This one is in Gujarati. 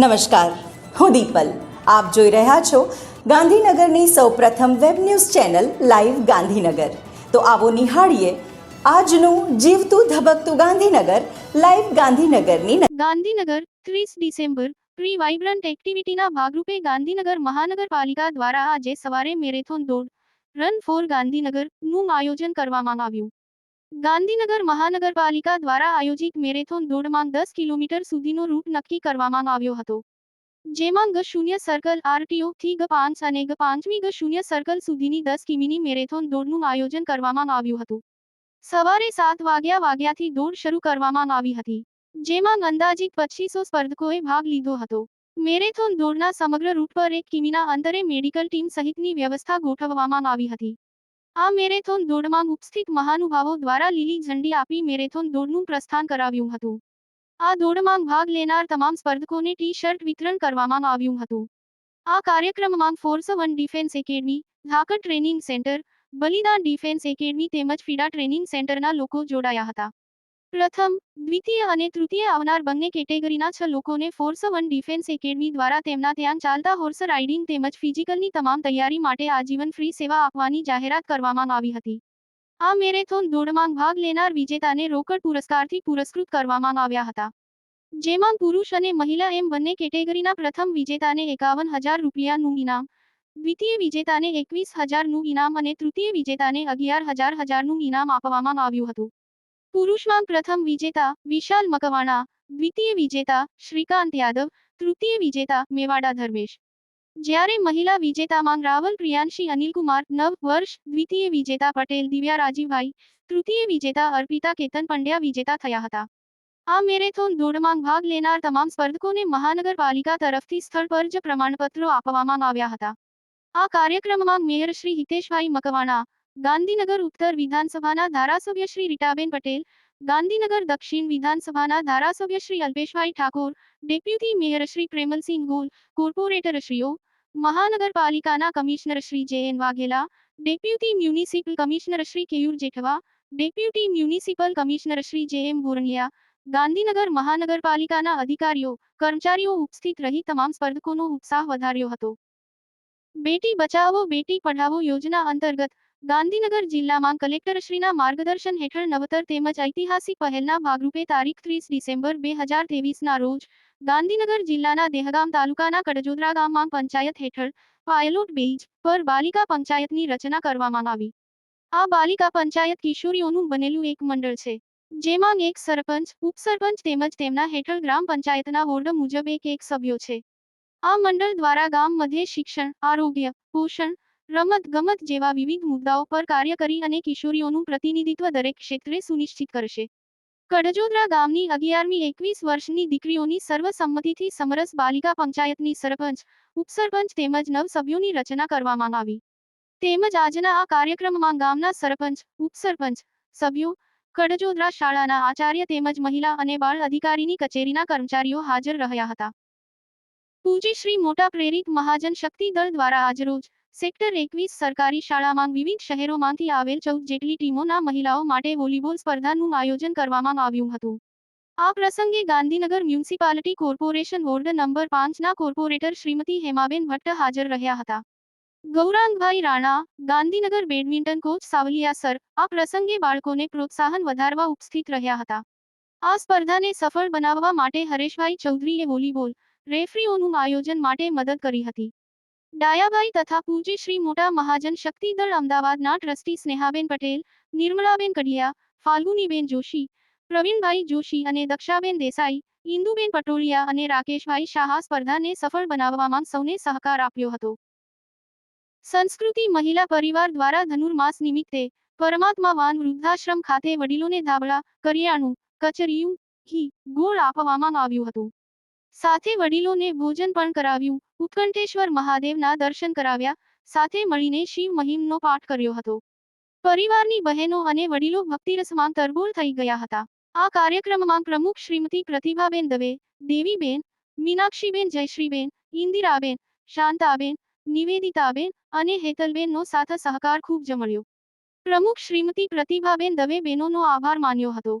નમસ્કાર. હું દીપલ. આપ જોઈ રહ્યા છો ગાંધીનગરની સૌપ્રથમ web news channel live Gandhinagar. તો આવો નિહાળીએ આજનું જીવતું ધબકતું ગાંધીનગર લાઈવ ગાંધીનગરની ગાંધીનગર ત્રીસ ડિસેમ્બર પ્રી વાઇબ્રન્ટ એક્ટિવિટીના ભાગરૂપે ગાંધીનગર મહાનગરપાલિકા દ્વારા આજે સવારે મેરેથોન દોડ રન ફોર ગાંધીનગરનું આયોજન કરવામાં આવ્યું. ગાંધીનગર મહાનગરપાલિકા દ્વારા આયોજિત મેરેથોન દોડમાં દસ કિલોમીટર સુધીનો રૂટ નક્કી કરવામાં આવ્યો હતો. જેમાં ગ શૂન્ય સર્કલ આરટીઓ થી ગ પાંચ અને ગ પાંચમી ગ શૂન્ય સર્કલ સુધીની દસ કિમીની મેરેથોન દોડનું આયોજન કરવામાં આવ્યું હતું. સવારે સાત વાગ્યા વાગ્યાથી દોડ શરૂ કરવામાં આવી હતી. જેમાં અંદાજિત પચીસો સ્પર્ધકોએ ભાગ લીધો હતો. મેરેથોન દોડના સમગ્ર રૂટ પર એક કિમીના અંતરે મેડિકલ ટીમ સહિતની વ્યવસ્થા ગોઠવવામાં આવી હતી. આ મેરેથોન દોડમાં ઉપસ્થિત મહાનુભાવો દ્વારા લીલી ઝંડી આપી મેરેથોન દોડનું પ્રસ્થાન કરાવ્યું હતું. આ દોડમાં ભાગ લેનાર તમામ સ્પર્ધકોને ટી શર્ટ વિતરણ કરવામાં આવ્યું હતું. આ કાર્યક્રમમાં ફોર્સ વન ડિફેન્સ એકેડમી ધાકર ટ્રેનિંગ સેન્ટર બલિદાન ડિફેન્સ એકેડમી તેમજ ફીડા ટ્રેનિંગ સેન્ટરના લોકો જોડાયા હતા. પ્રથમ, દ્વિતીય અને તૃતીય આવનાર બંને કેટેગરીના છ લોકોને ફોર્સ વન ડિફેન્સ એકેડમી દ્વારા તેમના ધ્યાન ચાલતા હોર્સ રાઇડિંગ તેમજ ફિઝિકલની તમામ તૈયારી માટે આજીવન ફ્રી સેવા આપવાની જાહેરાત કરવામાં આવી હતી. આ મેરેથોન દોડમાં ભાગ લેનાર વિજેતાને રોકડ પુરસ્કારથી પુરસ્કૃત કરવામાં આવ્યા હતા. જેમાં પુરુષ અને મહિલા એમ બંને કેટેગરીના પ્રથમ વિજેતાને એકાવન હજાર રૂપિયાનું ઇનામ, દ્વિતીય વિજેતાને એકવીસ હજારનું ઇનામ અને તૃતીય વિજેતાને અગિયાર હજાર હજારનું ઇનામ આપવામાં આવ્યું હતું. પુરુષમાં પ્રથમ વિજેતા વિશાલ મકવાણા, દ્વિતીય વિજેતા શ્રીકાંત યાદવ, તૃતીય વિજેતા મેવાડા ધર્મેશ. જ્યારે મહિલા વિજેતામાં રાવલ, પ્રિયાંશી, અનિલકુમાર, નવ વર્ષ, દ્વિતીય વિજેતા પટેલ, દિવ્યા રાજીવભાઈ, તૃતીય વિજેતા અર્પિતા કેતન પંડ્યા વિજેતા થયા હતા. આ મેરેથોન દોડમાં ભાગ લેનાર તમામ સ્પર્ધકોને મહાનગરપાલિકા તરફથી સ્થળ પર જ પ્રમાણપત્રો આપવામાં આવ્યા હતા. આ કાર્યક્રમમાં મેયર શ્રી હિતેશભાઈ મકવાણા ગાંધીનગર ઉત્તર વિધાનસભાના ધારાસભ્ય શ્રી રીટાબેન પટેલ, ગાંધીનગર દક્ષિણ વિધાનસભાના ધારાસભ્ય શ્રી અલ્પેશભાઈ ઠાકોર, ડેપ્યુટી મેયર શ્રી પ્રેમલસિંહ ગોલ કોર્પોરેટરશ્રીઓ મહાનગરપાલિકાના commissioner Shri J N Vaghela, deputy municipal commissioner Shri Keyur Jethwa, deputy municipal commissioner Shri J M Bhoraniya Gandhinagar મહાનગરપાલિકાના અધિકારીઓ, કર્મચારીઓ ઉપસ્થિત રહી તમામ સ્પર્ધકોનો ઉત્સાહ વધાર્યો હતો. બેટી બચાવો, બેટી પઢાવો યોજના અંતર્ગત ગાંધીનગર જિલ્લામાં કલેક્ટરશ્રીના માર્ગદર્શન હેઠળ નવતર તેમજ ઐતિહાસિક પહેલના ભાગરૂપે તારીખ ત્રીસ ડિસેમ્બર બે હજાર તેવીસના રોજ ગાંધીનગર જિલ્લાના દેહગામ તાલુકાના કડજોદરા ગામમાં પંચાયત હેઠળ પાયલોટ બેઝ પર બાલિકા પંચાયતની રચના કરવામાં આવી. આ બાલિકા પંચાયત કિશોરીઓનું બનેલું એક મંડળ છે, જેમાં એક સરપંચ, ઉપસરપંચ તેમજ તેમના હેઠળ ગ્રામ પંચાયતના વોર્ડ મુજબ એક એક સભ્યો છે. આ મંડળ દ્વારા ગામ મધ્યે શિક્ષણ, આરોગ્ય, પોષણ, રમત ગમત જેવા વિવિધ મુદ્દાઓ પર કાર્ય કરી અને કિશોરીઓનું પ્રતિનિધિત્વ દરેક ક્ષેત્રે સુનિશ્ચિત કરશે. કડજોદરા ગામની અગિયારમી એકવીસ વર્ષની દીકરીઓની સર્વસંમતિથી સમરસ બાલિકા પંચાયતની સરપંચ, ઉપસરપંચ તેમજ નવ સભ્યોની રચના કરવામાં આવી. તેમજ આજના આ કાર્યક્રમમાં ગામના સરપંચ, ઉપસરપંચ, સભ્યો, કડજોદરા શાળાના આચાર્ય તેમજ મહિલા અને બાળ અધિકારીની કચેરીના કર્મચારીઓ હાજર રહ્યા હતા. પૂજી શ્રી મોટા પ્રેરિત મહાજન શક્તિ દળ દ્વારા આજરોજ સેક્ટર એકવીસ સરકારી શાળામાં વિવિધ શહેરોમાંથી આવેલ ચૌદ જેટલી ટીમોના મહિલાઓ માટે વોલીબોલ સ્પર્ધાનું આયોજન કરવામાં આવ્યું હતું. આ પ્રસંગે Gandhinagar municipality corporation ward number પાંચના કોર્પોરેટર શ્રીમતી હેમાબેન ભટ્ટ હાજર રહ્યા હતા. Gaurangbhai Rana, Gandhinagar badminton coach Savaliya sir, આ પ્રસંગે બાળકોને પ્રોત્સાહન વધારવા ઉપસ્થિત રહ્યા હતા. આ સ્પર્ધાને સફળ બનાવવા માટે હરેશભાઈ ચૌધરીએ વોલીબોલ રેફરીઓનું આયોજન માટે મદદ કરી હતી. ડાયાભાઈ તથા પૂજી શ્રી મોટા મહાજન શક્તિદળ અમદાવાદના ટ્રસ્ટી સ્નેહાબેન પટેલ નિર્મળાબેન કડિયા ફાલ્ગુનીબેન જોશી, પ્રવીણભાઈ જોશી અને દક્ષાબેન દેસાઈ, ઇન્દુબેન પટોળિયા અને રાકેશભાઈ શાહ સ્પર્ધાને સફળ બનાવવામાં સૌને સહકાર આપ્યો હતો. સંસ્કૃતિ મહિલા પરિવાર દ્વારા ધનુર્માસ નિમિત્તે પરમાત્મા વાન વૃદ્ધાશ્રમ ખાતે વડીલોને ધાબળા, કરિયાણું, કચરિયું, ઘી, ગોળ આપવામાં આવ્યું હતું. સાથે વડીલોને ભોજન પણ કરાવ્યું. ઉત્કંઠેશ્વર મહાદેવના દર્શન કરાવ્યા. સાથે મળીને શિવ મહિમનો પાઠ કર્યો હતો. પરિવારની બહેનો અને વડીલો ભક્તિરસમાં તરબોળ થઈ ગયા હતા. આ કાર્યક્રમમાં પ્રમુખ શ્રીમતી પ્રતિભાબેન દવે, દેવીબેન, મીનાક્ષીબેન જયશ્રીબેન, ઇન્દિરાબેન, શાંતાબેન, નિવેદિતાબેન અને હેતલબેનનો સાથ સહકાર ખૂબ જમળ્યો. પ્રમુખ શ્રીમતી પ્રતિભાબેન દવે બહેનોનો આભાર માન્યો હતો.